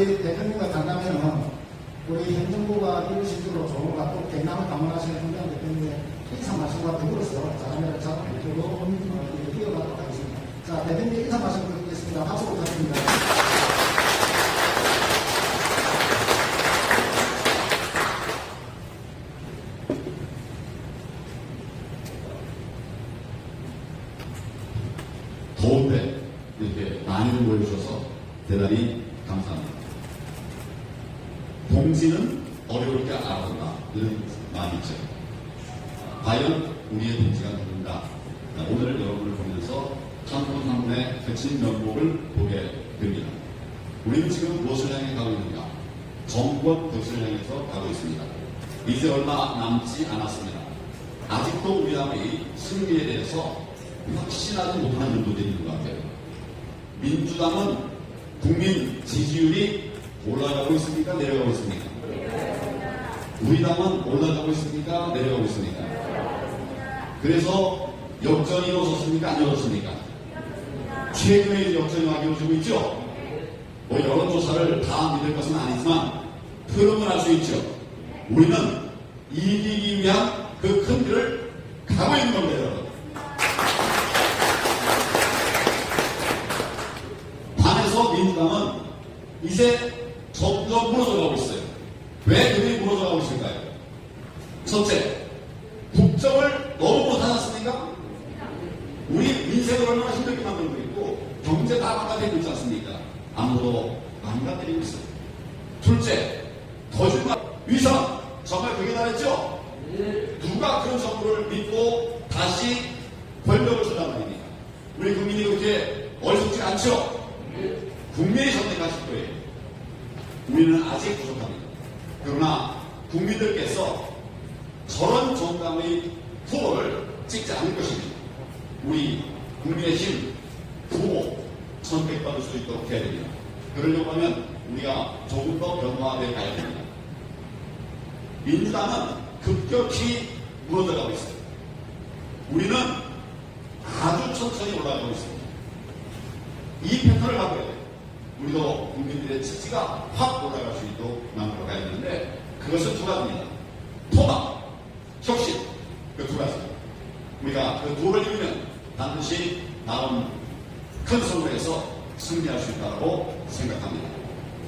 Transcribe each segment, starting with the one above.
우리 대통령과 간다면은 우리 행정부가 이루실적으로 좋은 것 같고 경남을 방문하시는 행정 대통령의 인사 말씀과 더불어서 발표로 어, 이어가도록 하겠습니다. 자, 대통령 인사 말씀 드리겠습니다. 박수 부탁드립니다. 더운데 이렇게 많이들 모여주셔서 대단히 감사합니다. 동지는 어려울 때 알아본다. 이런 말이 있죠. 과연 우리의 동지가 누군가? 자, 오늘 여러분을 보면서 한 분 한 분의 거친 면목을 보게 됩니다. 우리는 지금 무엇을 향해 가고 있는가? 정권 교수를 향해서 가고 있습니다. 이제 얼마 남지 않았습니다. 아직도 우리 당의 승리에 대해서 확신하지 못하는 분들이 있는 것 같아요. 민주당은 국민 지지율이 올라가고 있습니까? 내려가고 있습니까? 우리 당은 올라가고 있습니까? 내려가고 있습니까? 그래서 역전이 이루어졌습니까? 안 이루어졌습니까? 최근에 역전이 막 이루어지고 있죠? 뭐 여론조사를 다 믿을 것은 아니지만 흐름은 알수 있죠. 우리는 이기기 위한 그 큰 길을 가고 있는 겁니다, 여러분. 반해서 민주당은 이제 점점 무너져가고 있어요. 왜 그들이 무너져 가고 있을까요? 첫째, 국정을 너무 못하지 않습니까? 우리 민생을 얼마나 힘들게 만들고 있고 경제 다 망가뜨리고 있지 않습니까? 아무도 망가뜨리고 있어요. 둘째, 거짓말, 위선 정말 그게 다랬죠? 누가 그런 정부를 믿고 다시 권력을 주단 말입니까? 우리 국민이 그렇게 어리석지 않죠? 국민이 선택하실 거예요. 우리는 아직 부족합니다. 그러나 국민들께서 저런 정당의 후보를 찍지 않을 것입니다. 우리 국민의 힘, 후보 선택받을 수 있도록 해야 됩니다. 그러려고 하면 우리가 조금 더 변화해 가야 됩니다. 민주당은 급격히 무너져가고 있어요. 우리는 아주 천천히 올라가고 있습니다. 이 패턴을 바꿔야 돼요. 우리도 국민들의 지지가 확 올라갈 수 있도록 만들어 가야 되는데 그것은 두 가지입니다. 통합, 혁신, 그 두 가지. 우리가 그 두를 이루면 반드시 다음 큰 선거에서 승리할 수 있다고 생각합니다.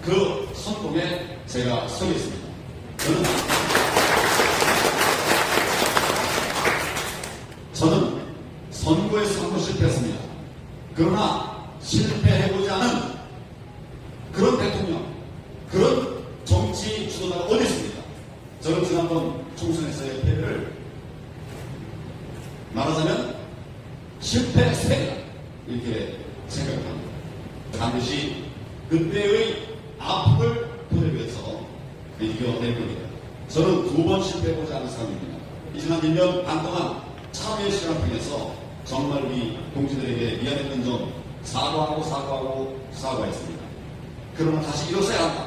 그 선동에 제가 서겠습니다. 저는 저는 선거에서 한번 실패했습니다. 그러나 실패해보지 않은 그런 대통령, 그런 정치 지도자가 어디 있습니까? 저는 지난번 총선에서의 패배를 말하자면 실패 세계다 이렇게 생각합니다. 반드시 그때의 아픔을 토대로해서 이겨낼 겁니다. 저는 두 번 실패해보지 않은 사람입니다. 이 지난 1년 반 동안 참여의 시간을 통해서 정말 우리 동지들에게 미안했던 점 사과하고 사과하고 사과했습니다. 그러나 다시 일어서야 한다.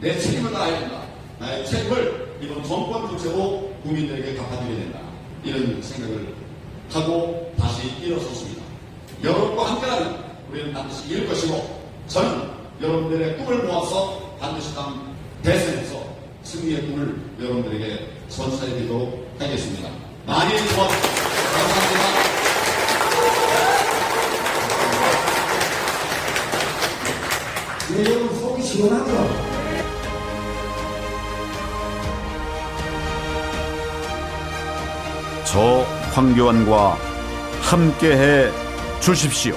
내 책임을 다해야 된다. 나의 책임을 이번 정권 주체로 국민들에게 갚아드려야 된다. 이런 생각을 하고 다시 일어섰습니다. 여러분과 함께라면 우리는 반드시 이길 것이고 저는 여러분들의 꿈을 모아서 반드시 다음 대선에서 승리의 꿈을 여러분들에게 선사해 드리도록 하겠습니다. 많이 도와주십시오. 감사합니다. 네, 여러분 속이 시원하죠? 저 황교안과 함께해 주십시오.